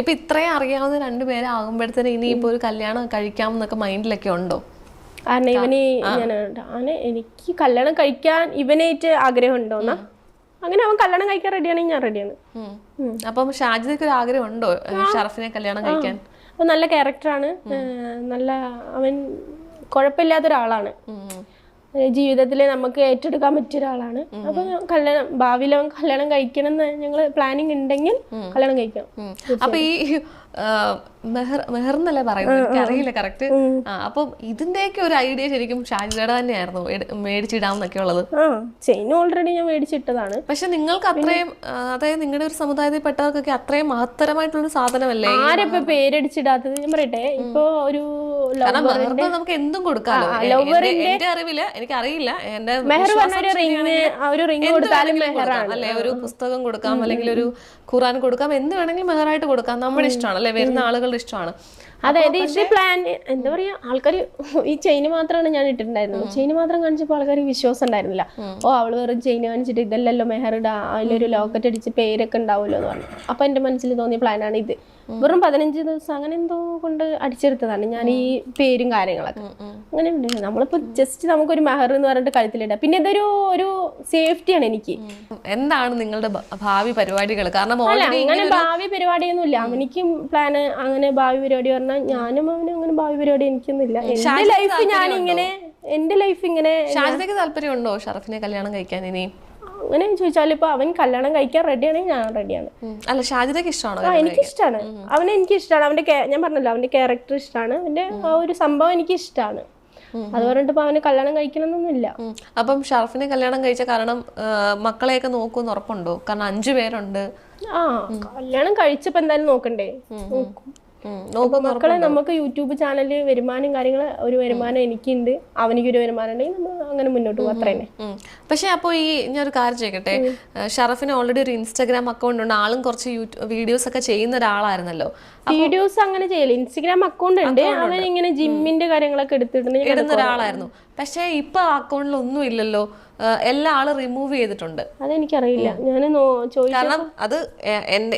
ഇപ്പൊ ഇത്രയും അറിയാവുന്ന രണ്ടുപേരെ ആകുമ്പോഴത്തേനും ഇനി ഇപ്പൊ ഒരു കല്യാണം കഴിക്കാം എന്നൊക്കെ മൈൻഡിലൊക്കെ ഉണ്ടോ? കാരണം ഇവനെ ഞാൻ അവന് എനിക്ക് കല്യാണം കഴിക്കാൻ ഇവനായിട്ട് ആഗ്രഹം ഉണ്ടോന്നാ അങ്ങനെ അവൻ കല്യാണം കഴിക്കാൻ റെഡിയാണെങ്കിൽ ഞാൻ റെഡിയാണ്. അപ്പം ഷാജിദക്ക് ഒരു ആഗ്രഹം ഉണ്ടോ ഷറഫിനെ കല്യാണം കഴിക്കാൻ? അവൻ നല്ല ക്യാരക്ടറാണ് നല്ല അവൻ കുഴപ്പമില്ലാത്ത ഒരാളാണ്. ജീവിതത്തിൽ നമുക്ക് ഏറ്റെടുക്കാൻ പറ്റിയ ഒരാളാണ് അപ്പൊ കല്യാണം ഭാവിയിൽ അവൻ കല്യാണം കഴിക്കണം എന്ന് ഞങ്ങൾ പ്ലാനിങ് ഉണ്ടെങ്കിൽ കല്യാണം കഴിക്കണം. അപ്പൊ ഈ മെഹർ മെഹർ എന്നല്ലേ പറയുന്നത്? എനിക്ക് അറിയില്ല കറക്റ്റ് അപ്പൊ ഇതിന്റെയൊക്കെ ഒരു ഐഡിയ ശരിക്കും ഷാജിദയുടെ തന്നെയായിരുന്നു മേടിച്ചിടാമെന്നൊക്കെ ഉള്ളത്. ചെയിൻ ഓൾറെഡി ഞാൻ മേടിച്ചിട്ടതാണ്. പക്ഷെ നിങ്ങൾക്ക് അത്രയും അതായത് നിങ്ങളുടെ ഒരു സമുദായത്തിൽ പെട്ടവർക്കൊക്കെ അത്രയും മഹത്തരമായിട്ടുള്ള സാധനമല്ലേ? ആരപ്പോ പേരടിച്ചിടാത്തത്? ഞാൻ പറയട്ടെ ഇപ്പൊ ഒരു മെഹറിന് നമുക്ക് എന്തും കൊടുക്കാലോ. ലവറിന്റെ അറിവില്ല എനിക്ക് അറിയില്ല എന്റെ മെഹർ പറഞ്ഞ റിംഗ് ഒരു റിംഗ് കൊടുത്താലും കൊടുക്കാം. മെഹറാണ്. അല്ലെ ഒരു പുസ്തകം കൊടുക്കാം അല്ലെങ്കിൽ ഒരു ഖുറാൻ കൊടുക്കാം എന്ത് വേണമെങ്കിലും മെഹറായിട്ട് കൊടുക്കാം. നമ്മുടെ ഇഷ്ടമാണ് അല്ലെ? വരുന്ന ആളുകളുടെ ഇഷ്ടമാണ്. അതായത് ഇത് പ്ലാൻ എന്താ പറയാ ആൾക്കാർ ഈ ചെയിന് മാത്രമാണ് ഞാൻ ഇട്ടിട്ടുണ്ടായിരുന്നത്. ചെയിന് മാത്രം കാണിച്ചപ്പോൾ ആൾക്കാർ വിശ്വാസം ഉണ്ടായിരുന്നില്ല. ഓ അവൾ വെറും ചെയിൻ കാണിച്ചിട്ട് ഇതല്ലല്ലോ മെഹറിടാ അതിലൊരു ലോക്കറ്റ് അടിച്ച് പേരൊക്കെ ഉണ്ടാവുമല്ലോ എന്ന് പറഞ്ഞു. അപ്പൊ എന്റെ മനസ്സിൽ തോന്നിയ പ്ലാനാണ് ഇത്. വെറും പതിനഞ്ച് ദിവസം അങ്ങനെ എന്തോ കൊണ്ട് അടിച്ചെടുത്തതാണ് ഞാൻ ഈ പേരും കാര്യങ്ങളൊക്കെ. അങ്ങനെ ഉണ്ട്. നമ്മളിപ്പോ ജസ്റ്റ് നമുക്കൊരു മെഹർ എന്ന് പറഞ്ഞിട്ട് കഴുത്തിലിടാം. പിന്നെ ഇതൊരു ഒരു സേഫ്റ്റിയാണ് എനിക്ക്. എന്താണ് നിങ്ങളുടെ ഭാവി പരിപാടികൾ കാരണം അങ്ങനെ ഭാവി പരിപാടിയൊന്നുമില്ല. അവനിക്കും പ്ലാന് അങ്ങനെ ഭാവി പരിപാടി പറഞ്ഞാൽ ഞാനും അവനും അങ്ങനെ ഭാവി പരിപാടി എനിക്കൊന്നുമില്ല. എന്റെ ലൈഫ് ഞാൻ ഇങ്ങനെ എന്റെ ലൈഫ് ഇങ്ങനെ താല്പര്യം താല്പര്യമുണ്ടോ? ഷറഫിനെ കല്യാണം കഴിക്കാൻ ഇനി അങ്ങനെ ചോദിച്ചാൽ ഇപ്പൊ അവൻ കല്യാണം കഴിക്കാൻ റെഡിയാണെങ്കിൽ ഞാൻ റെഡിയാണ് അല്ല ഷാജിദയ്ക്ക് ഇഷ്ടമാണോ എനിക്ക് ഇഷ്ടമാണ് അവനെ എനിക്ക് ഇഷ്ടമാണ് അവന്റെ ഞാൻ പറഞ്ഞല്ലോ അവന്റെ ക്യാരക്ടർ ഇഷ്ടമാണ് അവന്റെ ആ ഒരു സംഭവം എനിക്ക് ഇഷ്ടമാണ് അത് പറഞ്ഞിട്ട് ഇപ്പൊ അവന് കല്യാണം കഴിക്കണമെന്നൊന്നുമില്ല. അപ്പം ഷറഫിനെ കല്യാണം കഴിച്ച കാരണം മക്കളെയൊക്കെ നോക്കുമെന്ന് ഉറപ്പുണ്ടോ? കാരണം അഞ്ചു പേരുണ്ട്. ആ കല്യാണം കഴിച്ചപ്പോ എന്തായാലും നോക്കണ്ടേ? നോക്കും. മക്കളെ നമുക്ക് യൂട്യൂബ് ചാനലിൽ വരുമാനം കാര്യങ്ങൾ ഒരു വരുമാനം എനിക്കുണ്ട്. അവനിക്കൊരു വരുമാനം ഉണ്ടെങ്കിൽ നമ്മൾ അങ്ങനെ മുന്നോട്ട് പോകും അത്ര തന്നെ. പക്ഷേ അപ്പോൾ ഈ ഞാൻ ഒരു കാര്യം ചെയ്യട്ടെ ഷറഫിന് ഓൾറെഡി ഒരു ഇൻസ്റ്റാഗ്രാം അക്കൗണ്ട് ഉണ്ട്. ആളും കുറച്ച് വീഡിയോസ് ഒക്കെ ചെയ്യുന്ന ഒരാളായിരുന്നല്ലോ. വീഡിയോസ് അങ്ങനെ ചെയ്യൽ. ഇൻസ്റ്റഗ്രാം അക്കൗണ്ട് ഉണ്ട്. അവൻ ഇങ്ങനെ ജിമ്മിന്റെ കാര്യങ്ങളൊക്കെ എടുത്തിട്ടുണ്ട് ഞാൻ ഇടുന്ന ഒരാളായിരുന്നു. പക്ഷേ ഇപ്പൊ അക്കൗണ്ടിൽ ഒന്നും ഇല്ലല്ലോ. എല്ലാ ആളും റിമൂവ് ചെയ്തിട്ടുണ്ട്. അതെനിക്കറിയില്ല. ഞാൻ കാരണം അത്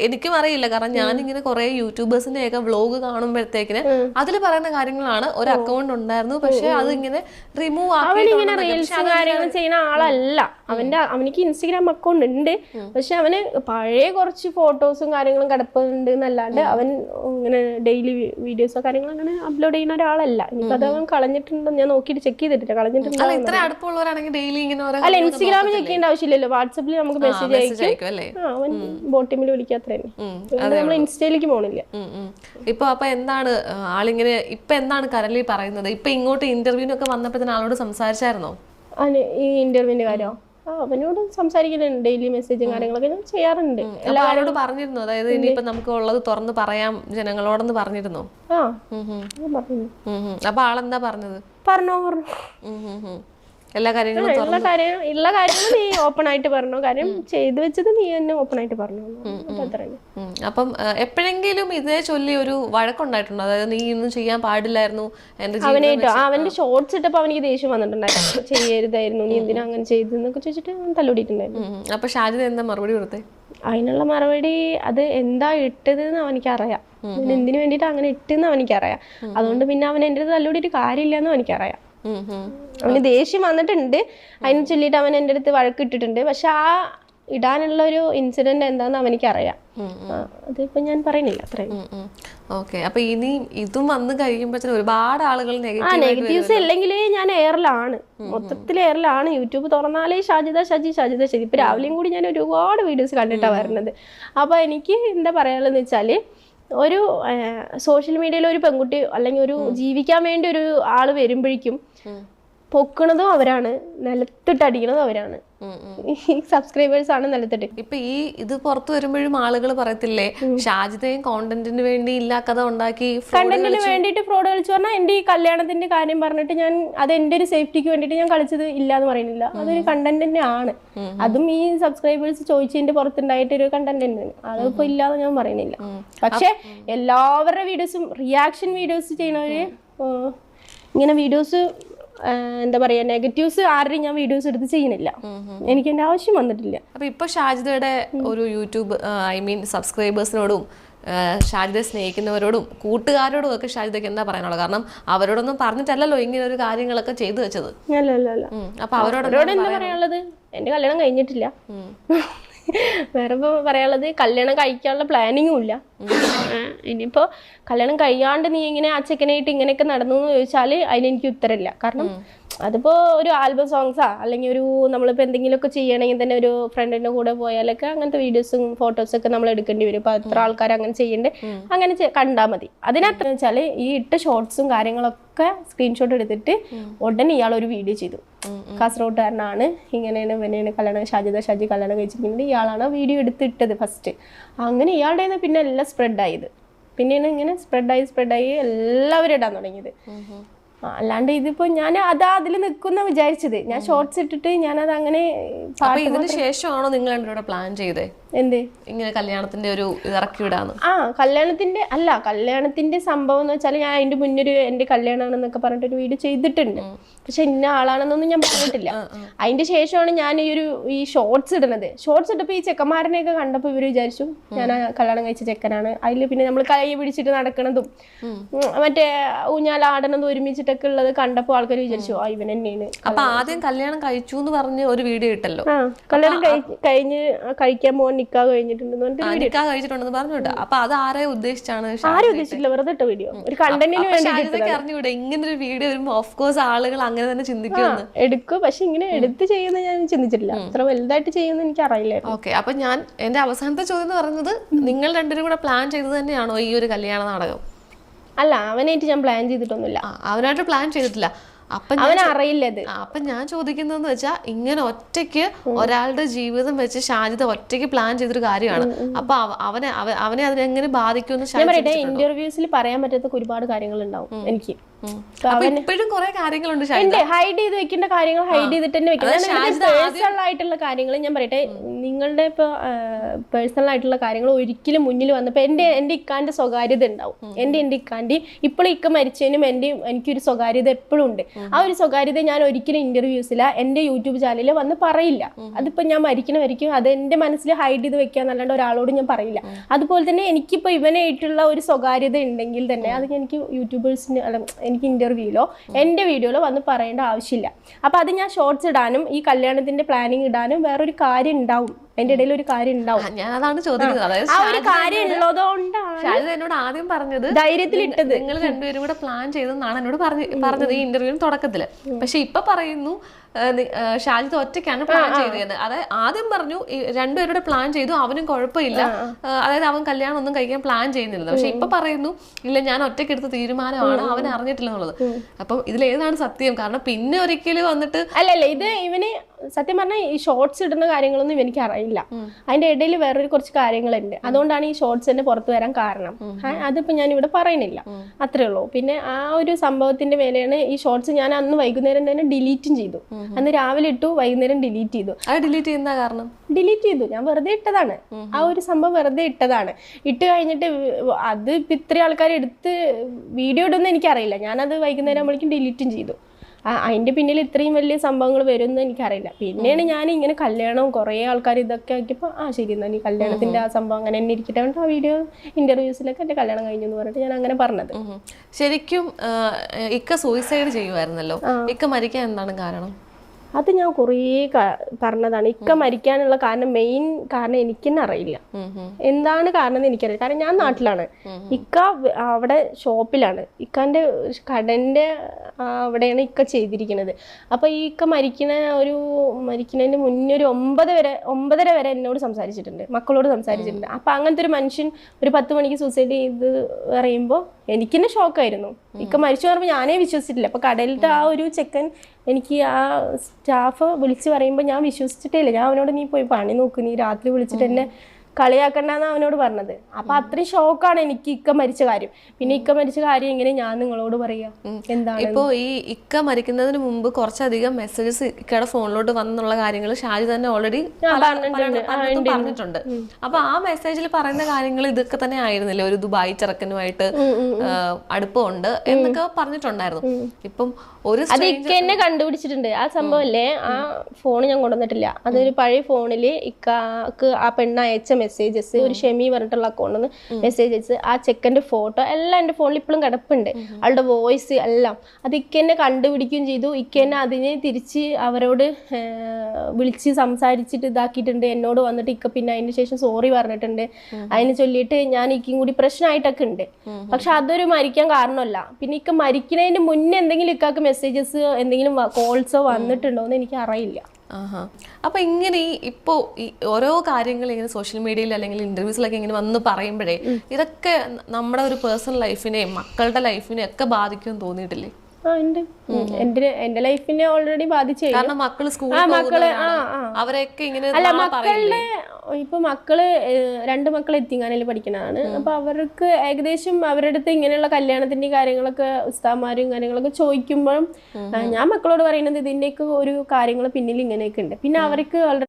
എനിക്കും അറിയില്ല. കാരണം ഞാനിങ്ങനെ കുറെ യൂട്യൂബേഴ്സിന്റെ ഒക്കെ വ്ലോഗ് കാണുമ്പോഴത്തേക്കിന് അതിൽ പറയുന്ന കാര്യങ്ങളാണ്. ഒരു അക്കൗണ്ട് ഉണ്ടായിരുന്നു. പക്ഷെ അത് ഇങ്ങനെ റിമൂവ് അവനിങ്ങനെ റീൽസ് കാര്യങ്ങൾ ചെയ്യുന്ന ആളല്ല. അവന്റെ അവനിക്ക് ഇൻസ്റ്റഗ്രാം അക്കൗണ്ട് ഉണ്ട്. പക്ഷെ അവന് പഴയ കുറച്ച് ഫോട്ടോസും കാര്യങ്ങളും കിടപ്പുണ്ട് എന്നല്ലാണ്ട് അവൻ ഇങ്ങനെ ഡെയിലി വീഡിയോസോ കാര്യങ്ങളോ അങ്ങനെ അപ്ലോഡ് ചെയ്യുന്ന ഒരാളല്ല. ഇനിയിപ്പോ അത് കളഞ്ഞിട്ടുണ്ടോ ഞാൻ നോക്കിയിട്ട് ചെക്ക് ചെയ്തിട്ടില്ല. കളഞ്ഞിട്ടുണ്ടോ അല്ല ഇത്ര അടുപ്പമുള്ളവരാണെങ്കിൽ ഡെയിലി ഇങ്ങനെ ഓരോ അല്ല ഇൻസ്റ്റഗ്രാമിൽ ചെക്ക് ചെയ്യേണ്ട ആവശ്യമില്ലല്ലോ. വാട്സപ്പിൽ നമുക്ക് മെസ്സേജ് അയക്കും. അവൻ ബോട്ടിമിൽ വിളിക്കാത്ര നമ്മൾ ഇൻസ്റ്റയിലേക്ക് പോണില്ല. ഇപ്പൊ അപ്പൊ എന്താണ് ആളിങ്ങനെ ഇപ്പൊ എന്താണ് കരളിൽ പറയുന്നത്? ഇപ്പൊ ഇങ്ങോട്ട് ഇന്റർവ്യൂവിനൊക്കെ വന്നപ്പോ തന്നെ ആളോട് സംസാരിച്ചായിരുന്നോ? ഈ ഇന്റർവ്യൂവിന്റെ കാര്യം? ആ അവനോട് സംസാരിക്കുന്നുണ്ട് ഡെയിലി മെസ്സേജും കാര്യങ്ങളൊക്കെ ഞാൻ ചെയ്യാറുണ്ട്. എല്ലാവരോട് പറഞ്ഞിരുന്നു? അതായത് ഇനിയിപ്പൊ നമുക്ക് ഉള്ളത് തുറന്ന് പറയാം ജനങ്ങളോടെന്ന് പറഞ്ഞിരുന്നു? ആ. അപ്പൊ ആളെന്താ പറഞ്ഞത്? പറഞ്ഞോ പറഞ്ഞു. എല്ലാ കാര്യങ്ങളും. എല്ലാ കാര്യങ്ങളും നീ ഓപ്പൺ ആയിട്ട് പറഞ്ഞു. കാര്യം ചെയ്തു വെച്ചത് നീ തന്നെ ഓപ്പൺ ആയിട്ട് പറഞ്ഞു. അപ്പൊ എപ്പോഴെങ്കിലും ഇതേ ചൊല്ലി ഒരു വഴക്കുണ്ടായിട്ടുണ്ടോ? അതായത് നീ ഒന്നും ചെയ്യാൻ പാടില്ലായിരുന്നു അവനായിട്ട് അവന്റെ ഷോർട്സ് ഇട്ടപ്പോ അവനിക്ക് ദേഷ്യം വന്നിട്ടുണ്ടായിരുന്നു. ചെയ്യരുതായിരുന്നു നീ എന്തിനാ അങ്ങനെ ചെയ്തെന്നൊക്കെ ചോദിച്ചിട്ട് അവൻ തല്ലുടിയിട്ടുണ്ടായിരുന്നു. അപ്പൊ ഷാജിദ എന്താ മറുപടി കൊടുത്തേ? അതിനുള്ള മറുപടി അത് എന്താ ഇട്ടത് എന്ന് അവനിക്കറിയാം അവൻ എന്തിനു വേണ്ടിയിട്ട് അങ്ങനെ ഇട്ടെന്ന് അവനിക്കറിയാം. അതുകൊണ്ട് പിന്നെ അവൻ എന്റെ അടുത്ത് തല്ലുകൂടിയിട്ട് കാര്യമില്ല എന്നും എനിക്കറിയാം ഉം, ഉം. അവന് ദേഷ്യം വന്നിട്ടുണ്ട്. അതിന് ചൊല്ലിയിട്ട് അവൻ എന്റെ അടുത്ത് വഴക്കിട്ടിട്ടുണ്ട് പക്ഷെ ആ ഇടാനുള്ള ഒരു ഇൻസിഡന്റ് എന്താന്ന് അവനിക്ക് അറിയാം അതിപ്പോ ഞാൻ പറയുന്നില്ല അത്രയും. ഓക്കെ അപ്പൊ ഇനി ഇതും വന്ന് കഴിയുമ്പോഴത്തേനും ഒരുപാട് ആളുകൾ നെഗറ്റീവ്സ് ഇല്ലെങ്കിലേ ഞാൻ എയറിലാണ് മൊത്തത്തിൽ എയറിലാണ് യൂട്യൂബ് തുറന്നാലേ ഷാജിദ ഷജി ഷാജിദ ഷജി. ഇപ്പൊ രാവിലെയും കൂടി ഞാൻ ഒരുപാട് വീഡിയോസ് കണ്ടിട്ടാണ് വരുന്നത് അപ്പൊ എനിക്ക് എന്താ പറയാനുള്ളതെന്ന് വെച്ചാൽ ഒരു സോഷ്യൽ മീഡിയയിൽ ഒരു പെൺകുട്ടി അല്ലെങ്കിൽ ഒരു ജീവിക്കാൻ വേണ്ടി ഒരു ആൾ വരുമ്പോഴേക്കും പൊക്കണതും അവരാണ്. നിലത്തിട്ട് അടിക്കണതും അവരാണ്. ഈ സബ്സ്ക്രൈബേഴ്സ് ആണ് നിലത്തിട്ട്. ഇപ്പൊ ഈ ഇത് പുറത്തു വരുമ്പോഴും ആളുകൾ പറയത്തില്ലേ ഷാജിതയും കോണ്ടന്റിന് വേണ്ടി ഇല്ലാ കഥ ഉണ്ടാക്കി കണ്ടന്റിന് വേണ്ടിയിട്ട് ഫ്രോഡ് കളിച്ചു പറഞ്ഞാൽ എന്റെ ഈ കല്യാണത്തിന്റെ കാര്യം പറഞ്ഞിട്ട് ഞാൻ അത് എന്റെ ഒരു സേഫ്റ്റിക്ക് വേണ്ടിയിട്ട് ഞാൻ കളിച്ചത് ഇല്ല എന്ന് പറയുന്നില്ല അതൊരു കണ്ടന്റ് തന്നെ ആണ് അതും ഈ സബ്സ്ക്രൈബേഴ്സ് ചോദിച്ചതിന്റെ പുറത്തുണ്ടായിട്ട് ഒരു കണ്ടന്റ് തന്നെയാണ്. അതിപ്പോ ഇല്ലാന്ന് ഞാൻ പറയുന്നില്ല. പക്ഷെ എല്ലാവരുടെ വീഡിയോസും റിയാക്ഷൻ വീഡിയോസ് ചെയ്യണവര് ഇങ്ങനെ വീഡിയോസ് എന്താ പറയാ നെഗറ്റീവ്സ് ആരുടെയും ഞാൻ വീഡിയോസ് എടുത്ത് ചെയ്യുന്നില്ല. എനിക്ക് എന്റെ ആവശ്യം വന്നിട്ടില്ല. അപ്പൊ ഇപ്പൊ ഷാജിദയുടെ ഒരു യൂട്യൂബ് ഐ മീൻ സബ്സ്ക്രൈബേഴ്സിനോടും ഷാജിതയെ സ്നേഹിക്കുന്നവരോടും കൂട്ടുകാരോടും ഒക്കെ ഷാജിദയ്ക്ക് എന്താ പറയാനുള്ളത്? കാരണം അവരോടൊന്നും പറഞ്ഞിട്ടല്ലല്ലോ ഇങ്ങനെ ഒരു കാര്യങ്ങളൊക്കെ ചെയ്തു വെച്ചത്. അപ്പൊ അവരോട് അവരോട് എന്താ പറയാനുള്ളത്? എന്റെ കല്യാണം കഴിഞ്ഞിട്ടില്ല. വേറെ ഇപ്പൊ പറയാനുള്ളത് കല്യാണം കഴിക്കാനുള്ള പ്ലാനിങ്ങും ഇല്ല. ഇനിയിപ്പോ കല്യാണം കഴിയാണ്ട് നീ ഇങ്ങനെ ആ ചെക്കനായിട്ട് ഇങ്ങനെയൊക്കെ നടന്നു എന്ന് ചോദിച്ചാൽ അതിന് എനിക്ക് ഉത്തരമില്ല. കാരണം അതിപ്പോ ഒരു ആൽബം സോങ്സാ അല്ലെങ്കിൽ ഒരു നമ്മളിപ്പോ എന്തെങ്കിലുമൊക്കെ ചെയ്യണമെങ്കിൽ തന്നെ ഒരു ഫ്രണ്ടിന്റെ കൂടെ പോയാലൊക്കെ അങ്ങനത്തെ വീഡിയോസും ഫോട്ടോസും ഒക്കെ നമ്മൾ എടുക്കേണ്ടി വരും. അപ്പൊ എത്ര ആൾക്കാർ അങ്ങനെ ചെയ്യണ്ടേ. അങ്ങനെ കണ്ടാൽ കണ്ടാ മതി. അതിനകത്ത് വെച്ചാൽ ഈ ഇട്ട ഷോർട്സും കാര്യങ്ങളൊക്കെ സ്ക്രീൻഷോട്ട് എടുത്തിട്ട് ഉടനെ ഇയാൾ ഒരു വീഡിയോ ചെയ്തു. കാസർഗോട്ടുകാരനാണ് ഇങ്ങനെയാണ് ഇവനെയാണ് കല്യാണം ഷാജിദ ഷാജി കല്യാണം കഴിച്ചിരിക്കുന്നത്. ഇയാളാണ് വീഡിയോ എടുത്തിട്ടത് ഫസ്റ്റ് അങ്ങനെ ഇയാളുടെ പിന്നെ എല്ലാം സ്പ്രെഡായത് പിന്നെയാണ് ഇങ്ങനെ സ്പ്രെഡായി സ്പ്രെഡായി എല്ലാവരും ഇടാൻ തുടങ്ങിയത്. അല്ലാണ്ട് ഇതിപ്പോ ഞാൻ അത് അതിൽ നിൽക്കുന്ന വിചാരിച്ചത്. ഞാൻ ഷോർട്സ് ഇട്ടിട്ട് ഞാനത് അങ്ങനെ ഇതിന് ശേഷമാണോ നിങ്ങൾ പ്ലാൻ ചെയ്തേ? എന്ത്? ഇങ്ങനെ കല്യാണത്തിന്റെ ഒരു ഇറക്കി വിടാന്ന്. ആ കല്യാണത്തിന്റെ അല്ല കല്യാണത്തിന്റെ സംഭവം എന്ന് വെച്ചാൽ ഞാൻ അതിന്റെ മുന്നൊരു എന്റെ കല്യാണമാണെന്നൊക്കെ പറഞ്ഞിട്ട് ഒരു വീഡിയോ ചെയ്തിട്ടുണ്ട്. പക്ഷെ ഇന്ന ആളാണെന്നൊന്നും ഞാൻ പറഞ്ഞിട്ടില്ല. അതിന്റെ ശേഷമാണ് ഞാൻ ഈ ഒരു ഈ ഷോർട്സ് ഇടുന്നത് ഷോർട്സ് ഇട്ടപ്പോ ഈ ചെക്കന്മാരനെയൊക്കെ കണ്ടപ്പോ ഇവർ വിചാരിച്ചു ഞാൻ കല്യാണം കഴിച്ച ചെക്കനാണ്. അതിൽ പിന്നെ നമ്മൾ കൈ പിടിച്ചിട്ട് നടക്കണതും മറ്റേ ഊഞ്ഞാലാടണതും ഒരുമിച്ചിട്ടൊക്കെ ഉള്ളത് കണ്ടപ്പോ ആൾക്കാർ വിചാരിച്ചു ആ ഇവൻ തന്നെയാണ്. അപ്പൊ ആദ്യം കല്യാണം കഴിച്ചു എന്ന് പറഞ്ഞ് ഒരു വീഡിയോ ഇട്ടല്ലോ. കല്യാണം കഴി- കഴിഞ്ഞ് കഴിക്കാൻ പോകാൻ നിക്കാ കഴിഞ്ഞിട്ടുണ്ടെന്ന് പറഞ്ഞിട്ട് ആ, നിക്കാഹ് കഴിച്ചിട്ടുണ്ടെന്ന് പറഞ്ഞു വിട്ടു അപ്പൊ അത് ആരെ ഉദ്ദേശിച്ചാണ് ആരും ഉദ്ദേശിച്ചില്ല വെറുതെ ഇട്ട വീഡിയോ ഒരു കണ്ടന്റിന് വേണ്ടി അറിഞ്ഞൂടെ ഇങ്ങനെ ഒരു വീഡിയോ വരുമ്പോ ഓഫ് കോഴ്സ് ആളുകൾ അങ്ങനെ തന്നെ ചിന്തിക്കും എടുക്കും. പക്ഷെ ഇങ്ങനെ എടുത്ത് ചെയ്യുന്ന ഞാൻ ചിന്തിച്ചിട്ടില്ല. അത്ര വലുതായിട്ട് ചെയ്യുന്ന എനിക്ക് അറിയില്ല ഓക്കെ അപ്പൊ ഞാൻ എന്റെ അവസാനത്തെ ചോദ്യം എന്ന് പറയുന്നത് നിങ്ങൾ രണ്ടുപേരും കൂടെ പ്ലാൻ ചെയ്തത് തന്നെയാണോ ഈ ഒരു കല്യാണ നാടകം? അല്ല അവനായിട്ട് ഞാൻ പ്ലാൻ ചെയ്തിട്ടൊന്നുമില്ല. അവനായിട്ട് പ്ലാൻ ചെയ്തിട്ടില്ല. അപ്പൊ അവൻ അറിയില്ല അത് ആ, അപ്പൊ ഞാൻ ചോദിക്കുന്നതെന്ന് വെച്ചാൽ ഇങ്ങനെ ഒറ്റയ്ക്ക് ഒരാളുടെ ജീവിതം വെച്ച് ഷാജിത ഒറ്റയ്ക്ക് പ്ലാൻ ചെയ്തൊരു കാര്യമാണ്. അപ്പൊ അവ- അവനെ അവ- അവനെ അതിനെങ്ങനെ ബാധിക്കുമെന്ന് ഇന്റർവ്യൂസിൽ പറയാൻ പറ്റാത്ത ഒരുപാട് കാര്യങ്ങൾ ഉണ്ടാവും എനിക്ക്. ഇപ്പോഴും കുറെ കാര്യങ്ങളുണ്ട് ഹൈഡ് ചെയ്ത് വെക്കേണ്ട കാര്യങ്ങൾ ഹൈഡ് ചെയ്തിട്ട് തന്നെ വെക്കണം. പേഴ്സണൽ ആയിട്ടുള്ള കാര്യങ്ങൾ ഞാൻ പറയട്ടെ. നിങ്ങളുടെ ഇപ്പൊ പേഴ്സണൽ ആയിട്ടുള്ള കാര്യങ്ങൾ ഒരിക്കലും മുന്നിൽ വന്നപ്പോ എന്റെ എന്റെ ഇക്കാന്റെ സ്വകാര്യത ഉണ്ടാവും. എന്റെ എന്റെ ഇക്കാന്റെ ഇപ്പോൾ ഇക്ക മരിച്ചതിനും എന്റെ എനിക്കൊരു സ്വകാര്യത എപ്പോഴും ഉണ്ട്. ആ ഒരു സ്വകാര്യത ഞാൻ ഒരിക്കലും ഇന്റർവ്യൂസില എന്റെ യൂട്യൂബ് ചാനലിൽ വന്ന് പറയില്ല. അതിപ്പോ ഞാൻ മരിക്കണമായിരിക്കും അത് എന്റെ മനസ്സിൽ ഹൈഡ് ചെയ്ത് വെക്കാന്നല്ലാണ്ട് ഒരാളോട് ഞാൻ പറയില്ല. അതുപോലെ തന്നെ എനിക്കിപ്പോ ഇവനായിട്ടുള്ള ഒരു സ്വകാര്യത ഉണ്ടെങ്കിൽ തന്നെ അത് എനിക്ക് യൂട്യൂബേഴ്സിന് അല്ല എനിക്ക് ഇന്റർവ്യൂലോ എന്റെ വീഡിയോയിലോ വന്ന് പറയേണ്ട ആവശ്യമില്ല. അപ്പോൾ അത് ഞാൻ ഷോർട്സ് ഇടാനും ഈ കല്യാണത്തിന്റെ പ്ലാനിങ് ഇടാനും വേറൊരു കാര്യം ഉണ്ടാവും. അതിന്റെ ഇടയിൽ ഒരു കാര്യം ഉണ്ടാവും. ഞാൻ അതാണ് ചോദിക്കുന്നത്. അതായത് ആ ഒരു കാര്യം ഉള്ളതുകൊണ്ടാണ് ഷാജിദ എന്നോട് ആദ്യം പറഞ്ഞത് ധൈര്യത്തിൽ ഇട്ടത്. നിങ്ങൾ രണ്ടുപേരും കൂടെ പ്ലാൻ ചെയ്തെന്നാണ് എന്നോട് പറഞ്ഞ് പറഞ്ഞത് ഈ ഇന്റർവ്യൂവിന് തുടക്കത്തിൽ. പക്ഷെ ഇപ്പൊ പറയുന്നു ഷാജിദ് ഒറ്റയ്ക്കാണ് പ്ലാൻ ചെയ്തിരുന്നത്. അതായത് ആദ്യം പറഞ്ഞു രണ്ടുപേരുടെ പ്ലാൻ ചെയ്തു അവനും കുഴപ്പമില്ല. അതായത് അവൻ കല്യാണം ഒന്നും കഴിക്കാൻ പ്ലാൻ ചെയ്യുന്നില്ല. പക്ഷെ ഇപ്പൊ പറയുന്നു ഇല്ല ഞാൻ ഒറ്റയ്ക്ക് എടുത്ത തീരുമാനമാണ് അവൻ അറിഞ്ഞിട്ടില്ല എന്നുള്ളത്. അപ്പം ഇതിലേതാണ് സത്യം. കാരണം പിന്നെ ഒരിക്കലും വന്നിട്ട് അല്ലല്ല ഇത് ഇവന് സത്യം പറഞ്ഞാൽ ഈ ഷോർട്സ് ഇടുന്ന കാര്യങ്ങളൊന്നും എനിക്ക് അറിയില്ല. അതിന്റെ ഇടയിൽ വേറൊരു കുറച്ച് കാര്യങ്ങളുണ്ട്. അതുകൊണ്ടാണ് ഈ ഷോർട്സ് തന്നെ പുറത്തു വരാൻ കാരണം. അതിപ്പോ ഞാൻ ഇവിടെ പറയുന്നില്ല അത്രേ ഉള്ളൂ. പിന്നെ ആ ഒരു സംഭവത്തിന്റെ മേലെയാണ് ഈ ഷോർട്സ് ഞാൻ അന്ന് വൈകുന്നേരം തന്നെ ഡിലീറ്റും ചെയ്തു. അന്ന് രാവിലെ ഇട്ടു വൈകുന്നേരം ഡിലീറ്റ് ചെയ്തു. അത് ഡിലീറ്റ് ചെയ്യുന്ന കാരണം? ഡിലീറ്റ് ചെയ്തു. ഞാൻ വെറുതെ ഇട്ടതാണ്. ആ ഒരു സംഭവം വെറുതെ ഇട്ടതാണ്. ഇട്ട് കഴിഞ്ഞിട്ട് അത് ഇപ്പൊ ഇത്രയും ആൾക്കാർ എടുത്ത് വീഡിയോ ഇടുന്ന എനിക്കറിയില്ല. ഞാനത് വൈകുന്നേരം ആകുമ്പോഴേക്കും ഡിലീറ്റും ചെയ്തു. ആ, അതിന്റെ പിന്നിൽ ഇത്രയും വലിയ സംഭവങ്ങൾ വരുമെന്ന് എനിക്കറിയില്ല. പിന്നെയാണ് ഞാൻ ഇങ്ങനെ കല്യാണം കുറേ ആൾക്കാർ ഇതൊക്കെ ആക്കിയപ്പോൾ ആ ശരി എന്നാൽ ഈ കല്യാണത്തിന്റെ ആ സംഭവം അങ്ങനെ തന്നെ ഇരിക്കട്ടെ കൊണ്ട് ആ വീഡിയോ ഇന്റർവ്യൂസിലൊക്കെ എന്റെ കല്യാണം കഴിഞ്ഞു എന്ന് പറഞ്ഞിട്ട് ഞാൻ അങ്ങനെ പറഞ്ഞത്. ശരിക്കും ഇക്ക സൂയിസൈഡ് ചെയ്യുമായിരുന്നല്ലോ ഇക്ക മരിക്കാൻ എന്താണ് കാരണം? അത് ഞാൻ കുറേ പറഞ്ഞതാണ്. ഇക്ക മരിക്കാനുള്ള കാരണം മെയിൻ കാരണം എനിക്കെന്നെ അറിയില്ല. എന്താണ് കാരണം എന്ന് എനിക്കറിയില്ല. കാരണം ഞാൻ നാട്ടിലാണ്. ഇക്ക അവിടെ ഷോപ്പിലാണ്. ഇക്കാന്റെ കടന്റെ അവിടെയാണ് ഇക്ക ചെയ്തിരിക്കുന്നത്. അപ്പൊ ഈ ഇക്ക മരിക്കുന്ന ഒരു മരിക്കുന്നതിന് മുന്നേ ഒരു ഒമ്പത് വരെ ഒമ്പതര വരെ എന്നോട് സംസാരിച്ചിട്ടുണ്ട്. മക്കളോട് സംസാരിച്ചിട്ടുണ്ട്. അപ്പൊ അങ്ങനത്തെ ഒരു മനുഷ്യൻ ഒരു പത്ത് മണിക്ക് സൂസൈഡ് ചെയ്ത് പറയുമ്പോൾ എനിക്ക് തന്നെ ഷോക്കായിരുന്നു ഇക്ക മരിച്ചു പറയുമ്പോൾ ഞാനേ വിശ്വസിച്ചിട്ടില്ല. അപ്പൊ കടലിന്റെ ആ ഒരു ചെക്കൻ എനിക്ക് ആ സ്റ്റാഫ് വിളിച്ച് പറയുമ്പോൾ ഞാൻ വിശ്വസിച്ചിട്ടേ ഇല്ല. ഞാൻ അവനോട് നീ പോയി പണി നോക്ക് നീ രാത്രി വിളിച്ചിട്ട് എന്നെ കളിയാക്കണ്ടെന്ന് അവനോട് പറഞ്ഞത്. അപ്പൊ അത്രയും ഷോക്കാണ് എനിക്ക് ഇക്ക മരിച്ച കാര്യം. പിന്നെ ഇക്ക മരിച്ച കാര്യം എങ്ങനെ ഞാൻ നിങ്ങളോട് പറയാ? എന്താണ്? ഇപ്പോ ഈ ഇക്ക മരിക്കുന്നതിന് മുമ്പ് കുറച്ചധികം മെസ്സേജസ് ഇക്കയുടെ ഫോണിലോട്ട് വന്നുള്ള കാര്യങ്ങൾ ഷാജി തന്നെ ഓൾറെഡി പറഞ്ഞിട്ടുണ്ട്. അപ്പൊ ആ മെസ്സേജിൽ പറയുന്ന കാര്യങ്ങൾ ഇതൊക്കെ തന്നെ ആയിരുന്നില്ലേ? ഒരു ദുബായ് ചെറുക്കനുമായിട്ട് അടുപ്പമുണ്ട് എന്നൊക്കെ പറഞ്ഞിട്ടുണ്ടായിരുന്നു. ഇപ്പം ഒരു അത് ഇക്ക എന്നെ കണ്ടുപിടിച്ചിട്ടുണ്ട്. ആ സംഭവല്ലേ ആ ഫോൺ ഞാൻ കൊണ്ടുവന്നിട്ടില്ല. അതൊരു പഴയ ഫോണിൽ ഇക്കാക്ക് ആ പെണ്ണ് അയച്ച മെസ്സേജസ് ഒരു ഷെമി പറഞ്ഞിട്ടുള്ള അക്കൗണ്ടിൽ നിന്ന് മെസ്സേജസ് ആ ചെക്കന്റെ ഫോട്ടോ എല്ലാം എന്റെ ഫോണിൽ ഇപ്പോഴും കിടപ്പുണ്ട്. ആളുടെ വോയിസ് എല്ലാം. അത് ഇക്കെന്നെ കണ്ടുപിടിക്കുകയും ചെയ്തു. ഇക്കെന്നെ അതിനെ തിരിച്ച് അവരോട് വിളിച്ച് സംസാരിച്ചിട്ട് ഇതാക്കിയിട്ടുണ്ട്. എന്നോട് വന്നിട്ട് ഇക്ക പിന്നെ അതിന് ശേഷം സോറി പറഞ്ഞിട്ടുണ്ട്. അതിനെ ചൊല്ലിയിട്ട് ഞാൻ ഇക്കും കൂടി പ്രശ്നമായിട്ടൊക്കെ ഉണ്ട്. പക്ഷെ അതൊരു മരിക്കാൻ കാരണമല്ല. പിന്നെ ഇക്ക മരിക്കുന്നതിന് മുന്നേ എന്തെങ്കിലും ഇക്കാക്ക് മെസ്സേജസ് എന്തെങ്കിലും കോൾസോ വന്നിട്ടുണ്ടോ എന്ന് എനിക്ക് അറിയില്ല. ആഹാ. അപ്പൊ ഇങ്ങനെ ഈ ഇപ്പോ ഈ ഓരോ കാര്യങ്ങൾ ഇങ്ങനെ സോഷ്യൽ മീഡിയയിൽ അല്ലെങ്കിൽ ഇന്റർവ്യൂസിലൊക്കെ ഇങ്ങനെ വന്ന് പറയുമ്പോഴേ ഇതൊക്കെ നമ്മുടെ ഒരു പേഴ്സണൽ ലൈഫിനെയും മക്കളുടെ ലൈഫിനെയും ഒക്കെ ബാധിക്കും തോന്നിയിട്ടില്ലേ? എന്റെ എന്റെ ലൈഫിനെ ഓൾറെഡി ബാധിച്ചു. കാരണം മക്കൾ സ്കൂളിൽ അവരെയൊക്കെ ഇങ്ങനെ മക്കളുടെ ഇപ്പൊ മക്കൾ രണ്ട് മക്കൾ എത്തിങ്ങാനിൽ പഠിക്കണതാണ്. അപ്പൊ അവർക്ക് ഏകദേശം അവരുടെ അടുത്ത് ഇങ്ങനെയുള്ള കല്യാണത്തിന്റെ കാര്യങ്ങളൊക്കെ ഉസ്താമാരും കാര്യങ്ങളൊക്കെ ചോദിക്കുമ്പോഴും ഞാൻ മക്കളോട് പറയുന്നത് ഇതിന്റെയൊക്കെ ഒരു കാര്യങ്ങൾ പിന്നിൽ ഇങ്ങനെയൊക്കെ ഉണ്ട് പിന്നെ അവർക്ക് വളരെ